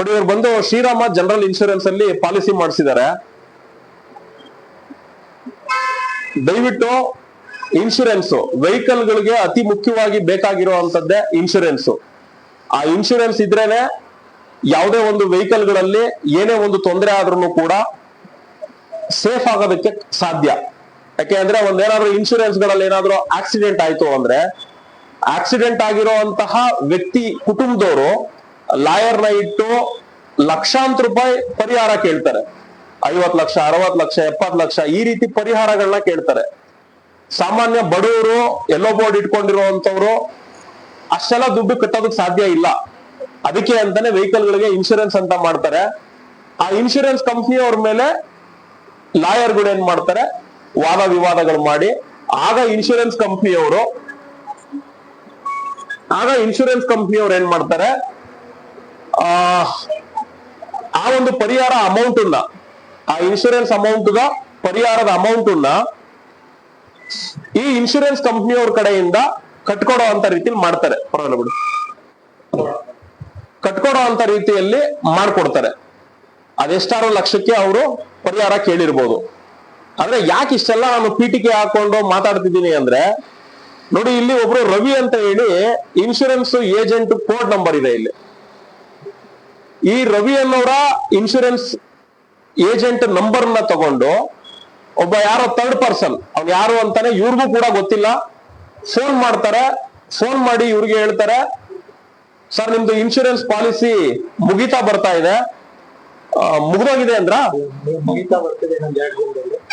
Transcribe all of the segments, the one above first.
ನೋಡಿ ಇವ್ರು ಬಂದು ಶ್ರೀರಾಮ ಜನರಲ್ ಇನ್ಶೂರೆನ್ಸ್ ಅಲ್ಲಿ ಪಾಲಿಸಿ ಮಾಡಿಸಿದ್ದಾರೆ ದಯವಿಟ್ಟು ಇನ್ಶೂರೆನ್ಸ್ ವೆಹಿಕಲ್ ಗಳಿಗೆ ಅತಿ ಮುಖ್ಯವಾಗಿ ಬೇಕಾಗಿರುವಂತದ್ದೇ ಇನ್ಶೂರೆನ್ಸ್ ಆ ಇನ್ಶೂರೆನ್ಸ್ ಇದ್ರೇನೆ ಯಾವುದೇ ಒಂದು ವೆಹಿಕಲ್ಗಳಲ್ಲಿ ಏನೇ ಒಂದು ತೊಂದರೆ ಆದ್ರೂ ಕೂಡ ಸೇಫ್ ಆಗೋದಕ್ಕೆ ಸಾಧ್ಯ. ಯಾಕೆ ಅಂದ್ರೆ ಒಂದೇನಾದ್ರೂ ಇನ್ಶೂರೆನ್ಸ್ಗಳಲ್ಲಿ ಏನಾದ್ರೂ ಆಕ್ಸಿಡೆಂಟ್ ಆಯ್ತು ಅಂದ್ರೆ ಆಕ್ಸಿಡೆಂಟ್ ಆಗಿರುವಂತಹ ವ್ಯಕ್ತಿ ಕುಟುಂಬದವರು ಲಾಯರ್ನ ಇಟ್ಟು ಲಕ್ಷಾಂತರ ರೂಪಾಯಿ ಪರಿಹಾರ ಕೇಳ್ತಾರೆ. ಐವತ್ ಲಕ್ಷ ಅರವತ್ ಲಕ್ಷ ಎಪ್ಪತ್ ಲಕ್ಷ ಈ ರೀತಿ ಪರಿಹಾರಗಳನ್ನ ಕೇಳ್ತಾರೆ. ಸಾಮಾನ್ಯ ಬಡವರು ಎಲ್ಲೋ ಬೋರ್ಡ್ ಇಟ್ಕೊಂಡಿರುವಂತವ್ರು ಅಷ್ಟೆಲ್ಲ ದುಡ್ಡು ಕಟ್ಟೋದಕ್ಕೆ ಸಾಧ್ಯ ಇಲ್ಲ. ಅದಕ್ಕೆ ಅಂತಾನೆ ವೆಹಿಕಲ್ ಗಳಿಗೆ ಇನ್ಶೂರೆನ್ಸ್ ಅಂತ ಮಾಡ್ತಾರೆ. ಆ ಇನ್ಶೂರೆನ್ಸ್ ಕಂಪ್ನಿಯವ್ರ ಮೇಲೆ ಲಾಯರ್ಗಳು ಏನ್ ಮಾಡ್ತಾರೆ? ವಾದ ವಿವಾದಗಳು ಮಾಡಿ. ಆಗ ಇನ್ಶೂರೆನ್ಸ್ ಕಂಪ್ನಿಯವರು ಆಗ ಇನ್ಶೂರೆನ್ಸ್ ಕಂಪ್ನಿಯವ್ರು ಏನ್ ಮಾಡ್ತಾರೆ? ಆ ಒಂದು ಪರಿಹಾರ ಅಮೌಂಟ್ ಆ ಇನ್ಶೂರೆನ್ಸ್ ಅಮೌಂಟ್ ಪರಿಹಾರದ ಅಮೌಂಟ್ ಈ ಇನ್ಶೂರೆನ್ಸ್ ಕಂಪ್ನಿಯವ್ರ ಕಡೆಯಿಂದ ಕಟ್ಕೊಡೋ ಅಂತ ರೀತಿಲಿ ಮಾಡ್ತಾರೆ. ಪರವಾಗಿಲ್ಲ ಬಿಡು. ಕಟ್ಕೊಡೋ ಅಂತ ರೀತಿಯಲ್ಲಿ ಮಾಡ್ಕೊಡ್ತಾರೆ. ಅದೆಷ್ಟಾರು ಲಕ್ಷಕ್ಕೆ ಅವರು ಪರಿಹಾರ ಕೇಳಿರ್ಬೋದು. ಅಂದ್ರೆ ಯಾಕೆ ಇಷ್ಟೆಲ್ಲ ನಾನು ಪೀಠಿಕೆ ಹಾಕೊಂಡು ಮಾತಾಡ್ತಿದ್ದೀನಿ ಅಂದ್ರೆ, ನೋಡಿ ಇಲ್ಲಿ ಒಬ್ರು ರವಿ ಅಂತ ಹೇಳಿ ಇನ್ಶೂರೆನ್ಸ್ ಏಜೆಂಟ್ ಕೋಡ್ ನಂಬರ್ ಇದೆ ಇಲ್ಲಿ. ಈ ರವಿ ಅನ್ನೋರ ಇನ್ಶೂರೆನ್ಸ್ ಏಜೆಂಟ್ ನಂಬರ್ನ ತಗೊಂಡು ಒಬ್ಬ ಯಾರೋ ಥರ್ಡ್ ಪರ್ಸನ್ ಅವ್ನು ಯಾರು ಅಂತಾನೆ ಇವ್ರಿಗೂ ಕೂಡ ಗೊತ್ತಿಲ್ಲ. ಫೋನ್ ಮಾಡ್ತಾರೆ. ಫೋನ್ ಮಾಡಿ ಇವ್ರಿಗೆ ಹೇಳ್ತಾರೆ ಸರ್ ನಿಮ್ದು ಇನ್ಶೂರೆನ್ಸ್ ಪಾಲಿಸಿ ಮುಗಿತಾ ಬರ್ತಾ ಇದೆ. ಮುಗಿದೋಗಿದೆ ಅಂದ್ರ?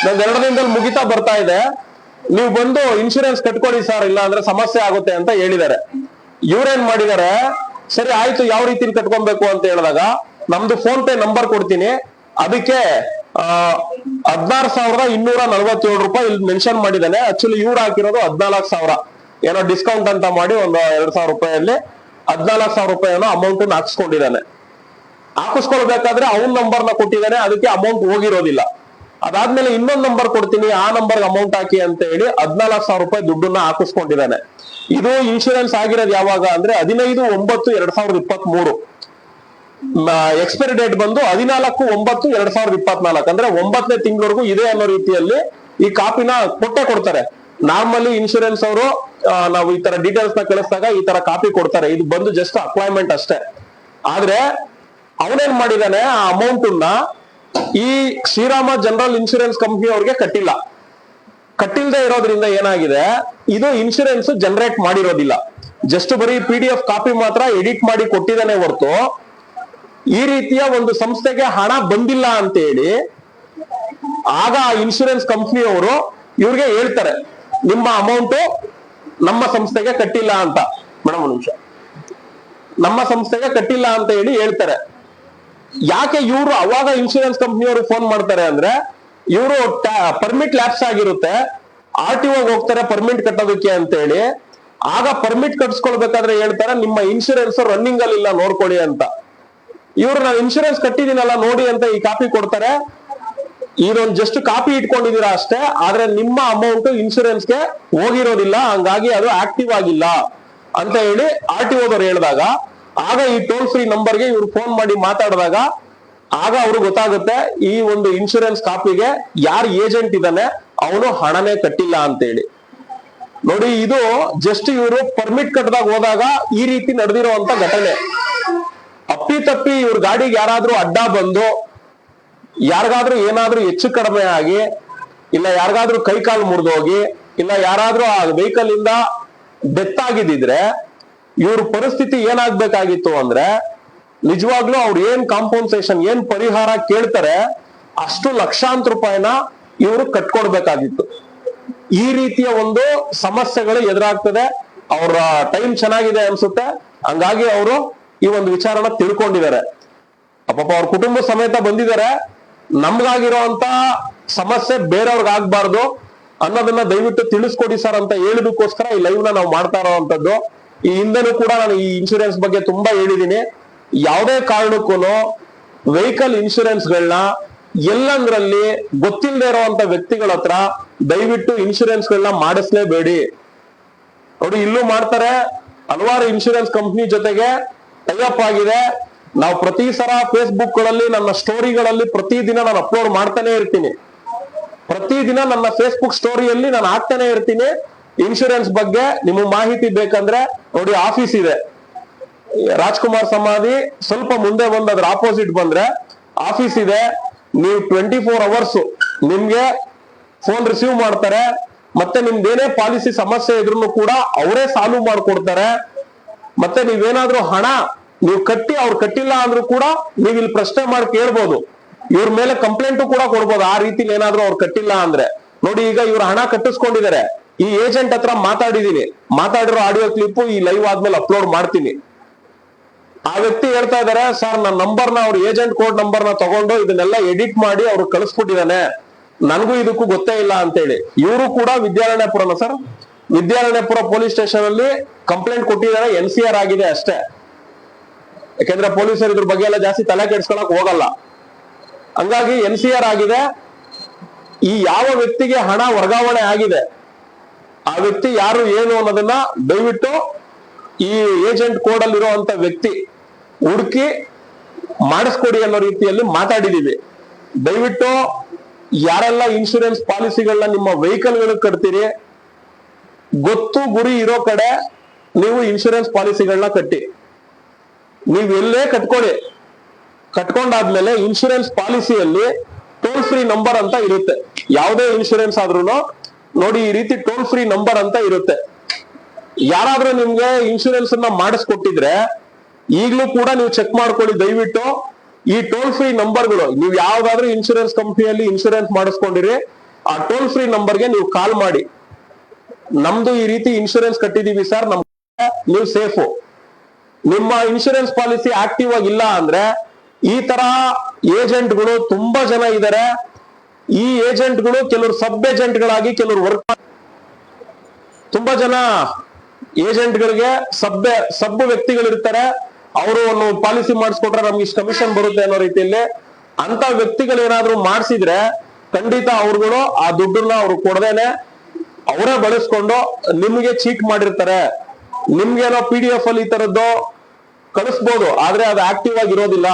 ನಂದ್ ಎರಡು ದಿನದಲ್ಲಿ. ಮುಗಿತಾ ಬರ್ತಾ ಇದೆ. ನೀವು ಬಂದು ಇನ್ಶೂರೆನ್ಸ್ ಕಟ್ಕೊಳ್ಳಿ ಸರ್ ಇಲ್ಲ ಅಂದ್ರೆ ಸಮಸ್ಯೆ ಆಗುತ್ತೆ ಅಂತ ಹೇಳಿದ್ದಾರೆ. ಇವ್ರೇನ್ ಮಾಡಿದ್ದಾರೆ? ಸರಿ, ಆಯ್ತು, ಯಾವ ರೀತಿಲಿ ಕಟ್ಕೊಬೇಕು ಅಂತ ಹೇಳಿದಾಗ ನಮ್ದು ಫೋನ್ ಪೇ ನಂಬರ್ ಕೊಡ್ತೀನಿ. ಅದಕ್ಕೆ ಹದಿನಾರು ಸಾವಿರದ ಇನ್ನೂರ ನಲ್ವತ್ತೇಳು ರೂಪಾಯಿ ಇಲ್ಲಿ ಮೆನ್ಷನ್ ಮಾಡಿದ್ದಾನೆ. ಆಕ್ಚುಲಿ ಇವ್ರು ಹಾಕಿರೋದು ಹದಿನಾಲ್ಕು ಸಾವಿರ. ಏನೋ ಡಿಸ್ಕೌಂಟ್ ಅಂತ ಮಾಡಿ ಒಂದು ಎರಡ್ ಸಾವಿರ ರೂಪಾಯಲ್ಲಿ ಹದಿನಾಲ್ಕು ಸಾವಿರ ರೂಪಾಯಿ ಏನೋ ಅಮೌಂಟ್ ಹಾಕಿಸ್ಕೊಂಡಿದ್ದಾನೆ. ಹಾಕಿಸ್ಕೊಳ್ಬೇಕಾದ್ರೆ ಅವ್ನ ನಂಬರ್ನ ಕೊಟ್ಟಿದ್ದಾನೆ. ಅದಕ್ಕೆ ಅಮೌಂಟ್ ಹೋಗಿರೋದಿಲ್ಲ. ಅದಾದ್ಮೇಲೆ ಇನ್ನೊಂದು ನಂಬರ್ ಕೊಡ್ತೀನಿ, ಆ ನಂಬರ್ ಅಮೌಂಟ್ ಹಾಕಿ ಅಂತ ಹೇಳಿ ಹದಿನಾಲ್ಕು ಸಾವಿರ ರೂಪಾಯಿ ದುಡ್ಡನ್ನ ಹಾಕಿಸ್ಕೊಂಡಿದ್ದಾನೆ. ಇದು ಇನ್ಶೂರೆನ್ಸ್ ಆಗಿರೋದು ಯಾವಾಗ ಅಂದ್ರೆ ಹದಿನೈದು, ಒಂಬತ್ತು, ಎರಡ್ ಸಾವಿರದ ಇಪ್ಪತ್ತ್ ಮೂರು ಎಕ್ಸ್ಪೈರಿ ಡೇಟ್ ಬಂದು ಹದಿನಾಲ್ಕು, ಒಂಬತ್ತು, ಎರಡ್ ಸಾವಿರದ ಇಪ್ಪತ್ನಾಲ್ಕು. ಅಂದ್ರೆ ಒಂಬತ್ತನೇ ತಿಂಗಳವರೆಗೂ ಇದೆ ಅನ್ನೋ ರೀತಿಯಲ್ಲಿ ಈ ಕಾಪಿನ ಕೊಟ್ಟೆ ಕೊಡ್ತಾರೆ. ನಾರ್ಮಲಿ ಇನ್ಶೂರೆನ್ಸ್ ಅವರು ನಾವು ಈ ತರ ಡೀಟೇಲ್ಸ್ನ ಕಳಿಸಿದಾಗ ಈ ತರ ಕಾಪಿ ಕೊಡ್ತಾರೆ. ಇದು ಬಂದು ಜಸ್ಟ್ ಅಪ್ಲಾಯ್ಮೆಂಟ್ ಅಷ್ಟೇ. ಆದ್ರೆ ಅವನೇನ್ ಮಾಡಿದಾನೆ ಆ ಅಮೌಂಟ್ ಈ ಶ್ರೀರಾಮ ಜನರಲ್ ಇನ್ಶೂರೆನ್ಸ್ ಕಂಪ್ನಿ ಅವ್ರಿಗೆ ಕಟ್ಟಿಲ್ಲ. ಕಟ್ಟಿಲ್ದೆ ಇರೋದ್ರಿಂದ ಏನಾಗಿದೆ? ಇದು ಇನ್ಶೂರೆನ್ಸ್ ಜನರೇಟ್ ಮಾಡಿರೋದಿಲ್ಲ. ಜಸ್ಟ್ ಬರೀ ಪಿ ಡಿ ಎಫ್ ಕಾಪಿ ಮಾತ್ರ ಎಡಿಟ್ ಮಾಡಿ ಕೊಟ್ಟಿದ್ದಾನೆ ಹೊರತು ಈ ರೀತಿಯ ಒಂದು ಸಂಸ್ಥೆಗೆ ಹಣ ಬಂದಿಲ್ಲ ಅಂತ ಹೇಳಿ ಆಗ ಆ ಇನ್ಶೂರೆನ್ಸ್ ಕಂಪ್ನಿಯವರು ಇವ್ರಿಗೆ ಹೇಳ್ತಾರೆ, ನಿಮ್ಮ ಅಮೌಂಟ್ ನಮ್ಮ ಸಂಸ್ಥೆಗೆ ಕಟ್ಟಿಲ್ಲ ಅಂತ. ಮೇಡಮ್ ನಿಮಿಷ. ನಮ್ಮ ಸಂಸ್ಥೆಗೆ ಕಟ್ಟಿಲ್ಲ ಅಂತ ಹೇಳಿ ಹೇಳ್ತಾರೆ. ಯಾಕೆ ಇವರು ಅವಾಗ ಇನ್ಶೂರೆನ್ಸ್ ಕಂಪ್ನಿಯವರು ಫೋನ್ ಮಾಡ್ತಾರೆ ಅಂದ್ರೆ, ಇವರು ಪರ್ಮಿಟ್ ಲ್ಯಾಪ್ಸ್ ಆಗಿರುತ್ತೆ. ಆರ್ ಟಿ ಹೋಗ್ತಾರೆ ಪರ್ಮಿಟ್ ಕಟ್ಟೋದಕ್ಕೆ ಅಂತ ಹೇಳಿ ಆಗ ಪರ್ಮಿಟ್ ಕಟ್ಸ್ಕೊಳ್ಬೇಕಾದ್ರೆ ಹೇಳ್ತಾರೆ, ನಿಮ್ಮ ಇನ್ಶೂರೆನ್ಸ್ ರನ್ನಿಂಗ್ ಅಲ್ಲಿ ಇಲ್ಲ, ನೋಡ್ಕೊಳ್ಳಿ ಅಂತ. ಇವ್ರು, ನಾನು ಇನ್ಶೂರೆನ್ಸ್ ಕಟ್ಟಿದೀನಲ್ಲ ನೋಡಿ ಅಂತ ಈ ಕಾಪಿ ಕೊಡ್ತಾರೆ. ಇದೊಂದು ಜಸ್ಟ್ ಕಾಪಿ ಇಟ್ಕೊಂಡಿದೀರಾ ಅಷ್ಟೇ, ಆದ್ರೆ ನಿಮ್ಮ ಅಮೌಂಟ್ ಇನ್ಶೂರೆನ್ಸ್ಗೆ ಹೋಗಿರೋದಿಲ್ಲ, ಹಂಗಾಗಿ ಅದು ಆಕ್ಟಿವ್ ಆಗಿಲ್ಲ. ಅಂತ ಹೇಳಿ ಆರ್ ಟಿ ಓದವ್ರು ಹೇಳಿದಾಗ ಆಗ ಈ ಟೋಲ್ ಫ್ರೀ ನಂಬರ್ಗೆ ಇವ್ರು ಫೋನ್ ಮಾಡಿ ಮಾತಾಡಿದಾಗ ಆಗ ಅವ್ರಿಗೆ ಗೊತ್ತಾಗುತ್ತೆ ಈ ಒಂದು ಇನ್ಶೂರೆನ್ಸ್ ಕಾಪಿಗೆ ಯಾರು ಏಜೆಂಟ್ ಇದ್ದಾನೆ ಅವನು ಹಣನೇ ಕಟ್ಟಿಲ್ಲ ಅಂತೇಳಿ. ನೋಡಿ, ಇದು ಜಸ್ಟ್ ಇವರು ಪರ್ಮಿಟ್ ಕಟ್ಟದಾಗ ಹೋದಾಗ ಈ ರೀತಿ ನಡೆದಿರುವಂತ ಘಟನೆ. ಅಪ್ಪಿ ತಪ್ಪಿ ಇವ್ರ ಗಾಡಿಗೆ ಯಾರಾದ್ರೂ ಅಡ್ಡ ಬಂದು, ಯಾರಿಗಾದ್ರೂ ಏನಾದ್ರೂ ಹೆಚ್ಚು ಕಡಿಮೆ ಆಗಿ, ಇಲ್ಲ ಯಾರಿಗಾದ್ರೂ ಕೈ ಕಾಲು ಮುರಿದೋಗಿ, ಇಲ್ಲ ಯಾರಾದ್ರೂ ಆ ವೆಹಿಕಲ್ ಇಂದ ಡೆತ್ ಆಗಿದ್ದಿದ್ರೆ ಇವ್ರ ಪರಿಸ್ಥಿತಿ ಏನಾಗ್ಬೇಕಾಗಿತ್ತು ಅಂದ್ರೆ ನಿಜವಾಗ್ಲೂ ಅವ್ರು ಏನ್ ಕಾಂಪನ್ಸೇಷನ್ ಏನ್ ಪರಿಹಾರ ಕೇಳ್ತಾರೆ, ಅಷ್ಟು ಲಕ್ಷಾಂತರ ರೂಪಾಯಿನ ಇವರು ಕಟ್ಕೊಡ್ಬೇಕಾಗಿತ್ತು. ಈ ರೀತಿಯ ಒಂದು ಸಮಸ್ಯೆಗಳು ಎದುರಾಗ್ತದೆ. ಅವರ ಟೈಮ್ ಚೆನ್ನಾಗಿದೆ ಅನ್ಸುತ್ತೆ. ಹಂಗಾಗಿ ಅವರು ಈ ಒಂದು ವಿಚಾರನ ತಿಳ್ಕೊಂಡಿದ್ದಾರೆ. ಪಾಪ ಅವ್ರ ಕುಟುಂಬ ಸಮೇತ ಬಂದಿದ್ದಾರೆ. ನಮ್ಗಾಗಿರೋಂತ ಸಮಸ್ಯೆ ಬೇರೆಯವ್ರಿಗೆ ಆಗ್ಬಾರ್ದು ಅನ್ನೋದನ್ನ ದಯವಿಟ್ಟು ತಿಳಿಸ್ಕೊಡಿ ಸರ್ ಅಂತ ಹೇಳಿದಕ್ಕೋಸ್ಕರ ಈ ಲೈವ್ನ ನಾವು ಮಾಡ್ತಾ ಇರೋವಂಥದ್ದು. ಈ ಹಿಂದೆನೂ ಕೂಡ ನಾನು ಈ ಇನ್ಶೂರೆನ್ಸ್ ಬಗ್ಗೆ ತುಂಬಾ ಹೇಳಿದ್ದೀನಿ ಯಾವುದೇ ಕಾರಣಕ್ಕೂ ವೆಹಿಕಲ್ ಇನ್ಶೂರೆನ್ಸ್ ಗಳನ್ನ ಎಲ್ಲಂದ್ರಲ್ಲಿ ಗೊತ್ತಿಲ್ಲದೆ ಇರುವಂತ ವ್ಯಕ್ತಿಗಳ ಹತ್ರ ದಯವಿಟ್ಟು ಇನ್ಶೂರೆನ್ಸ್ ಗಳನ್ನ ಮಾಡಿಸ್ಲೇಬೇಡಿ. ನೋಡಿ, ಇಲ್ಲೂ ಮಾಡ್ತಾರೆ. ಹಲವಾರು ಇನ್ಶೂರೆನ್ಸ್ ಕಂಪ್ನಿ ಜೊತೆಗೆ ಟೈಅಪ್ ಆಗಿದೆ. ನಾವು ಪ್ರತಿ ಸಲ ಫೇಸ್ಬುಕ್ಗಳಲ್ಲಿ ನನ್ನ ಸ್ಟೋರಿಗಳಲ್ಲಿ ಪ್ರತಿದಿನ ನಾನು ಅಪ್ಲೋಡ್ ಮಾಡ್ತಾನೆ ಇರ್ತೀನಿ. ಪ್ರತಿದಿನ ನನ್ನ ಫೇಸ್ಬುಕ್ ಸ್ಟೋರಿಯಲ್ಲಿ ನಾನು ಹಾಕ್ತಾನೆ ಇರ್ತೀನಿ. ಇನ್ಶೂರೆನ್ಸ್ ಬಗ್ಗೆ ನಿಮಗೆ ಮಾಹಿತಿ ಬೇಕಂದ್ರೆ ನೋಡಿ, ಆಫೀಸ್ ಇದೆ. ರಾಜ್ಕುಮಾರ್ ಸಮಾಧಿ, ಸ್ವಲ್ಪ ಮುಂದೆ ಬಂದ್ ಅದ್ರ ಆಪೋಸಿಟ್ ಬಂದ್ರೆ ಆಫೀಸ್ ಇದೆ. ನೀವು ಟ್ವೆಂಟಿ ಫೋರ್ ಅವರ್ಸ್ ನಿಮ್ಗೆ ಫೋನ್ ರಿಸೀವ್ ಮಾಡ್ತಾರೆ. ಮತ್ತೆ ನಿಮ್ದೇನೇ ಪಾಲಿಸಿ ಸಮಸ್ಯೆ ಇದ್ರು ಕೂಡ ಅವರೇ ಸಾಲ್ವ್ ಮಾಡ್ಕೊಡ್ತಾರೆ. ಮತ್ತೆ ನೀವೇನಾದ್ರೂ ಹಣ ನೀವು ಕಟ್ಟಿ, ಅವ್ರು ಕಟ್ಟಿಲ್ಲ ಅಂದ್ರೂ ಕೂಡ ನೀವ್ ಇಲ್ಲಿ ಪ್ರಶ್ನೆ ಮಾಡಿ ಕೇಳ್ಬೋದು. ಇವ್ರ ಮೇಲೆ ಕಂಪ್ಲೇಂಟ್ ಕೂಡ ಕೊಡ್ಬೋದು. ಆ ರೀತಿಲಿ ಏನಾದ್ರೂ ಅವ್ರು ಕಟ್ಟಿಲ್ಲ ಅಂದ್ರೆ. ನೋಡಿ, ಈಗ ಇವ್ರು ಹಣ ಕಟ್ಟಿಸ್ಕೊಂಡಿದ್ದಾರೆ. ಈ ಏಜೆಂಟ್ ಹತ್ರ ಮಾತಾಡಿದೀನಿ. ಮಾತಾಡಿರೋ ಆಡಿಯೋ ಕ್ಲಿಪ್ ಈ ಲೈವ್ ಆದ್ಮೇಲೆ ಅಪ್ಲೋಡ್ ಮಾಡ್ತೀನಿ. ಆ ವ್ಯಕ್ತಿ ಹೇಳ್ತಾ ಇದಾರೆ, ಸರ್ ನನ್ನ ನಂಬರ್ನ ಅವ್ರ ಏಜೆಂಟ್ ಕೋಡ್ ನಂಬರ್ನ ತಗೊಂಡು ಇದನ್ನೆಲ್ಲ ಎಡಿಟ್ ಮಾಡಿ ಅವ್ರು ಕಳಿಸ್ಬಿಟ್ಟಿದಾನೆ. ನನಗೂ ಇದಕ್ಕೂ ಗೊತ್ತೇ ಇಲ್ಲ ಅಂತೇಳಿ. ಇವರು ಕೂಡ ವಿದ್ಯಾರಣ್ಯಪುರನ ಸರ್. ವಿದ್ಯಾರಣ್ಯಪುರ ಪೊಲೀಸ್ ಸ್ಟೇಷನ್ ಅಲ್ಲಿ ಕಂಪ್ಲೇಂಟ್ ಕೊಟ್ಟಿದ್ದಾರೆ ಎನ್ ಸಿ ಆರ್ ಆಗಿದೆ ಅಷ್ಟೇ. ಯಾಕೆಂದ್ರೆ ಪೊಲೀಸರು ಇದ್ರ ಬಗ್ಗೆ ಎಲ್ಲ ಜಾಸ್ತಿ ತಲೆ ಕೆಡ್ಸ್ಕೊಳಕ್ ಹೋಗಲ್ಲ. ಹಂಗಾಗಿ ಎನ್ ಸಿ ಆರ್ ಆಗಿದೆ. ಈ ಯಾವ ವ್ಯಕ್ತಿಗೆ ಹಣ ವರ್ಗಾವಣೆ ಆಗಿದೆ? ಆ ವ್ಯಕ್ತಿ ಯಾರು ಏನು ಅನ್ನೋದನ್ನ ದಯವಿಟ್ಟು ಈ ಏಜೆಂಟ್ ಕೋಡ್ ಅಲ್ಲಿರುವಂತ ವ್ಯಕ್ತಿ ಹುಡುಕಿ ಮಾಡಿಸ್ಕೊಡಿ ಅನ್ನೋ ರೀತಿಯಲ್ಲಿ ಮಾತಾಡಿದೀವಿ. ದಯವಿಟ್ಟು ಯಾರೆಲ್ಲ ಇನ್ಶೂರೆನ್ಸ್ ಪಾಲಿಸಿಗಳನ್ನ ನಿಮ್ಮ ವೆಹಿಕಲ್ ಗಳಿಗೆ ಕಟ್ತೀರಿ, ಗೊತ್ತು ಗುರಿ ಇರೋ ಕಡೆ ನೀವು ಇನ್ಶೂರೆನ್ಸ್ ಪಾಲಿಸಿಗಳನ್ನ ಕಟ್ಟಿ. ನೀವು ಎಲ್ಲೇ ಕಟ್ಕೊಳ್ಳಿ. ಕಟ್ಕೊಂಡಾದ್ಮೇಲೆ ಇನ್ಶೂರೆನ್ಸ್ ಪಾಲಿಸಿಯಲ್ಲಿ ಟೋಲ್ ಫ್ರೀ ನಂಬರ್ ಅಂತ ಇರುತ್ತೆ. ಯಾವುದೇ ಇನ್ಶೂರೆನ್ಸ್ ಆದ್ರೂ ನೋಡಿ, ಈ ರೀತಿ ಟೋಲ್ ಫ್ರೀ ನಂಬರ್ ಅಂತ ಇರುತ್ತೆ. ಯಾರಾದ್ರೂ ನಿಮ್ಗೆ ಇನ್ಶೂರೆನ್ಸ್ ಅನ್ನ ಮಾಡಿಸ್ಕೊಟ್ಟಿದ್ರೆ, ಈಗ್ಲೂ ಕೂಡ ನೀವು ಚೆಕ್ ಮಾಡ್ಕೊಳ್ಳಿ. ದಯವಿಟ್ಟು ಈ ಟೋಲ್ ಫ್ರೀ ನಂಬರ್ಗಳು ನೀವು ಯಾವ್ದಾದ್ರೂ ಇನ್ಶೂರೆನ್ಸ್ ಕಂಪ್ನಿಯಲ್ಲಿ ಇನ್ಶೂರೆನ್ಸ್ ಮಾಡಿಸ್ಕೊಂಡಿರಿ, ಆ ಟೋಲ್ ಫ್ರೀ ನಂಬರ್ಗೆ ನೀವು ಕಾಲ್ ಮಾಡಿ. ನಮ್ದು ಈ ರೀತಿ ಇನ್ಶೂರೆನ್ಸ್ ಕಟ್ಟಿದೀವಿ ಸರ್ ನಮ್ ನೀವು ಸೇಫು ನಿಮ್ಮ ಇನ್ಶೂರೆನ್ಸ್ ಪಾಲಿಸಿ ಆಕ್ಟಿವ್ ಆಗಿಲ್ಲ ಅಂದ್ರೆ, ಈ ತರ ಏಜೆಂಟ್ಗಳು ತುಂಬಾ ಜನ ಇದ್ದಾರೆ ಈ ಏಜೆಂಟ್ಗಳು ಕೆಲವರು ಸಬ್ ಏಜೆಂಟ್ಗಳಾಗಿ ಕೆಲವರು ವರ್ಕ್ ತುಂಬಾ ಜನ ಏಜೆಂಟ್ಗಳಿಗೆ ಸಬ್ ಸಬ್ ವ್ಯಕ್ತಿಗಳಿರ್ತಾರೆ. ಅವರು ಒಂದು ಪಾಲಿಸಿ ಮಾಡಿಸ್ಕೊಟ್ರೆ ನಮ್ಗೆ ಇಷ್ಟು ಕಮಿಷನ್ ಬರುತ್ತೆ ಅನ್ನೋ ರೀತಿಯಲ್ಲಿ ಅಂತ ವ್ಯಕ್ತಿಗಳು ಏನಾದ್ರೂ ಮಾಡಿಸಿದ್ರೆ ಖಂಡಿತ ಅವ್ರುಗಳು ಆ ದುಡ್ಡನ್ನ ಅವ್ರು ಕೊಡದೇನೆ ಅವರೇ ಬಳಸ್ಕೊಂಡು ನಿಮ್ಗೆ ಚೀಟ್ ಮಾಡಿರ್ತಾರೆ. ನಿಮ್ಗೇನೋ ಪಿ ಡಿ ಎಫ್ ಅಲ್ಲಿ ಈ ತರದ್ದು ಕಳಿಸ್ಬೋದು, ಆದ್ರೆ ಅದು ಆಕ್ಟಿವ್ ಆಗಿ ಇರೋದಿಲ್ಲ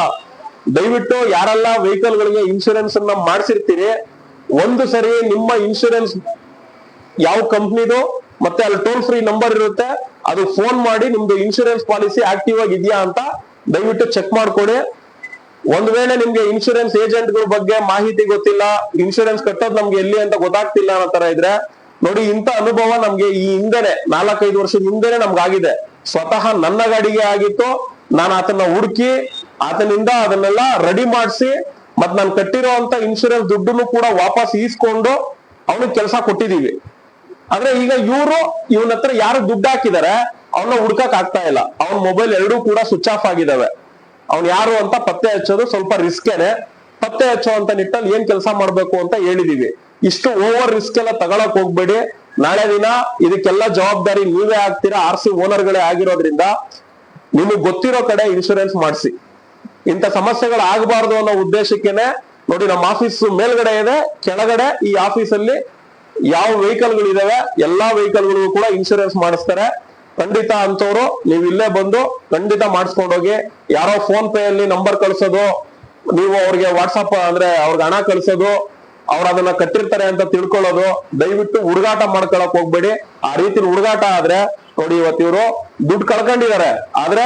ದಯವಿಟ್ಟು ಯಾರೆಲ್ಲ ವೆಹಿಕಲ್ ಗಳಿಗೆ ಇನ್ಶೂರೆನ್ಸ್ ಅನ್ನ ಮಾಡಿಸಿರ್ತೀರಿ, ಒಂದು ಸರಿ ನಿಮ್ಮ ಇನ್ಶೂರೆನ್ಸ್ ಯಾವ ಕಂಪ್ನಿದು, ಮತ್ತೆ ಅಲ್ಲಿ ಟೋಲ್ ಫ್ರೀ ನಂಬರ್ ಇರುತ್ತೆ, ಅದು ಫೋನ್ ಮಾಡಿ ನಿಮ್ದು ಇನ್ಶೂರೆನ್ಸ್ ಪಾಲಿಸಿ ಆಕ್ಟಿವ್ ಆಗಿ ಇದೆಯಾ ಅಂತ ದಯವಿಟ್ಟು ಚೆಕ್ ಮಾಡ್ಕೊಡಿ. ಒಂದ್ ವೇಳೆ ನಿಮ್ಗೆ ಇನ್ಶೂರೆನ್ಸ್ ಏಜೆಂಟ್ಗಳ ಬಗ್ಗೆ ಮಾಹಿತಿ ಗೊತ್ತಿಲ್ಲ ಇನ್ಶೂರೆನ್ಸ್ ಕಟ್ಟೋದು ನಮ್ಗೆ ಎಲ್ಲಿ ಅಂತ ಗೊತ್ತಾಗ್ತಿಲ್ಲ ಅನ್ನೋ ತರ ಇದ್ರೆ, ನೋಡಿ ಇಂಥ ಅನುಭವ ನಮ್ಗೆ ಈ ಹಿಂದೆನೆ, ನಾಲ್ಕೈದು ವರ್ಷದ ಹಿಂದೆನೆ ನಮ್ಗಾಗಿದೆ. ಸ್ವತಃ ನನ್ನ ಗಾಡಿಗೆ ಆಗಿತ್ತು, ನಾನು ಆತನ ಹುಡುಕಿ ಆತನಿಂದ ಅದನ್ನೆಲ್ಲ ರೆಡಿ ಮಾಡಿಸಿ ಮತ್ ನಾನು ಕಟ್ಟಿರೋ ಅಂತ ಇನ್ಶೂರೆನ್ಸ್ ದುಡ್ಡನ್ನು ಕೂಡ ವಾಪಸ್ ಈಸ್ಕೊಂಡು ಅವನಿಗೆ ಕೆಲಸ ಕೊಟ್ಟಿದೀವಿ. ಆದ್ರೆ ಈಗ ಇವರು ಇವನ ಹತ್ರ ಯಾರು ದುಡ್ಡು ಹಾಕಿದಾರೆ ಅವನ್ನ ಹುಡ್ಕಕ್ ಆಗ್ತಾ ಇಲ್ಲ. ಅವನ ಮೊಬೈಲ್ ಎರಡೂ ಕೂಡ ಸ್ವಿಚ್ ಆಫ್ ಆಗಿದಾವೆ. ಅವ್ನ್ ಯಾರು ಅಂತ ಪತ್ತೆ ಹಚ್ಚೋದು ಸ್ವಲ್ಪ ರಿಸ್ಕೇನೆ ಪತ್ತೆ ಹಚ್ಚೋ ಅಂತ ನಿಟ್ಟಲ್ಲಿ ಏನ್ ಕೆಲಸ ಮಾಡ್ಬೇಕು ಅಂತ ಹೇಳಿದೀವಿ. ಇಷ್ಟು ಓವರ್ ರಿಸ್ಕ್ ಎಲ್ಲ ತಗೊಳಕ್ ಹೋಗ್ಬೇಡಿ. ನಾಳೆ ದಿನ ಇದಕ್ಕೆಲ್ಲ ಜವಾಬ್ದಾರಿ ನೀವೇ ಆಗ್ತೀರಾ, ಆರ್ ಸಿ ಓನರ್ಗಳೇ ಆಗಿರೋದ್ರಿಂದ ನಿಮಗ್ ಗೊತ್ತಿರೋ ಕಡೆ ಇನ್ಶೂರೆನ್ಸ್ ಮಾಡಿಸಿ. ಇಂಥ ಸಮಸ್ಯೆಗಳು ಆಗಬಾರ್ದು ಅನ್ನೋ ಉದ್ದೇಶಕ್ಕೇನೆ ನೋಡಿ ನಮ್ಮ ಆಫೀಸ್ ಮೇಲ್ಗಡೆ ಇದೆ, ಕೆಳಗಡೆ ಈ ಆಫೀಸ್ ಅಲ್ಲಿ ಯಾವ ವೆಹಿಕಲ್ಗಳು ಇದಾವೆ, ಎಲ್ಲಾ ವೆಹಿಕಲ್ ಗಳಿಗೂ ಕೂಡ ಇನ್ಶೂರೆನ್ಸ್ ಮಾಡಿಸ್ತಾರೆ. ಖಂಡಿತ ಅಂತವ್ರು ನೀವು ಇಲ್ಲೇ ಬಂದು ಖಂಡಿತ ಮಾಡಿಸ್ಕೊಂಡೋಗಿ ಯಾರೋ ಫೋನ್ ಪೇ ಅಲ್ಲಿ ನಂಬರ್ ಕಳಿಸೋದು, ನೀವು ಅವ್ರಿಗೆ ವಾಟ್ಸಪ್ ಅಂದ್ರೆ ಅವ್ರಿಗೆ ಹಣ ಕಳಿಸೋದು, ಅವ್ರ ಅದನ್ನ ಕಟ್ಟಿರ್ತಾರೆ ಅಂತ ತಿಳ್ಕೊಳ್ಳೋದು, ದಯವಿಟ್ಟು ಹುಡುಗಾಟ ಮಾಡ್ಕೊಳಕ್ ಹೋಗ್ಬೇಡಿ. ಆ ರೀತಿ ಹುಡುಗಾಟ ಆದ್ರೆ ನೋಡಿ ಇವತ್ತು ದುಡ್ಡು ಕಳ್ಕೊಂಡಿದ್ದಾರೆ. ಆದ್ರೆ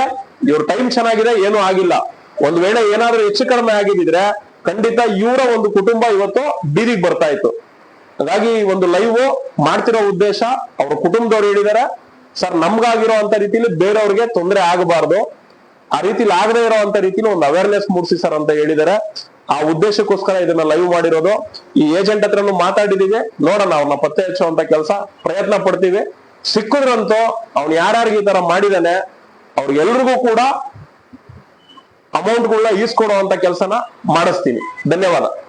ಇವ್ರ ಟೈಮ್ ಚೆನ್ನಾಗಿದೆ, ಏನೂ ಆಗಿಲ್ಲ. ಒಂದ್ ವೇಳೆ ಏನಾದ್ರೂ ಹೆಚ್ಚು ಕಡಿಮೆ ಆಗಿದ್ರೆ ಖಂಡಿತ ಇವರ ಒಂದು ಕುಟುಂಬ ಇವತ್ತು ಬೀದಿಗೆ ಬರ್ತಾ ಇತ್ತು. ಹಾಗಾಗಿ ಒಂದು ಲೈವ್ ಮಾಡ್ತಿರೋ ಉದ್ದೇಶ ಅವ್ರ ಕುಟುಂಬದವ್ರು ಹೇಳಿದಾರೆ. ಸರ್ ನಮ್ಗಾಗಿರೋ ಅಂತ ರೀತಿಲಿ ಬೇರೆಯವ್ರಿಗೆ ತೊಂದರೆ ಆಗಬಾರ್ದು. ಆ ರೀತಿಲಿ ಆಗದೆ ಇರೋ ಅಂತ ರೀತಿಲಿ ಒಂದು ಅವೇರ್ನೆಸ್ ಮೂಡಿಸಿ ಸರ್ ಅಂತ ಹೇಳಿದಾರೆ. ಆ ಉದ್ದೇಶಕ್ಕೋಸ್ಕರ ಇದನ್ನ ಲೈವ್ ಮಾಡಿರೋದು. ಈ ಏಜೆಂಟ್ ಹತ್ರನು ಮಾತಾಡಿದೀವಿ. ನೋಡೋಣ ಅವ್ರನ್ನ ಪತ್ತೆ ಹಚ್ಚುವಂತ ಕೆಲಸ. ಪ್ರಯತ್ನ ಪಡ್ತೀವಿ. ಸಿಕ್ಕಿದ್ರಂತೂ ಅವ್ನು ಯಾರ್ಯಾರಿಗೆ ಈ ತರ ಮಾಡಿದಾನೆ ಅವ್ರಿಗೆಲ್ರಿಗೂ ಕೂಡ ಅಮೌಂಟ್ಗಳನ್ನ ಈಸ್ಕೊಡುವಂತ ಕೆಲಸನ ಮಾಡಿಸ್ತೀನಿ. ಧನ್ಯವಾದ.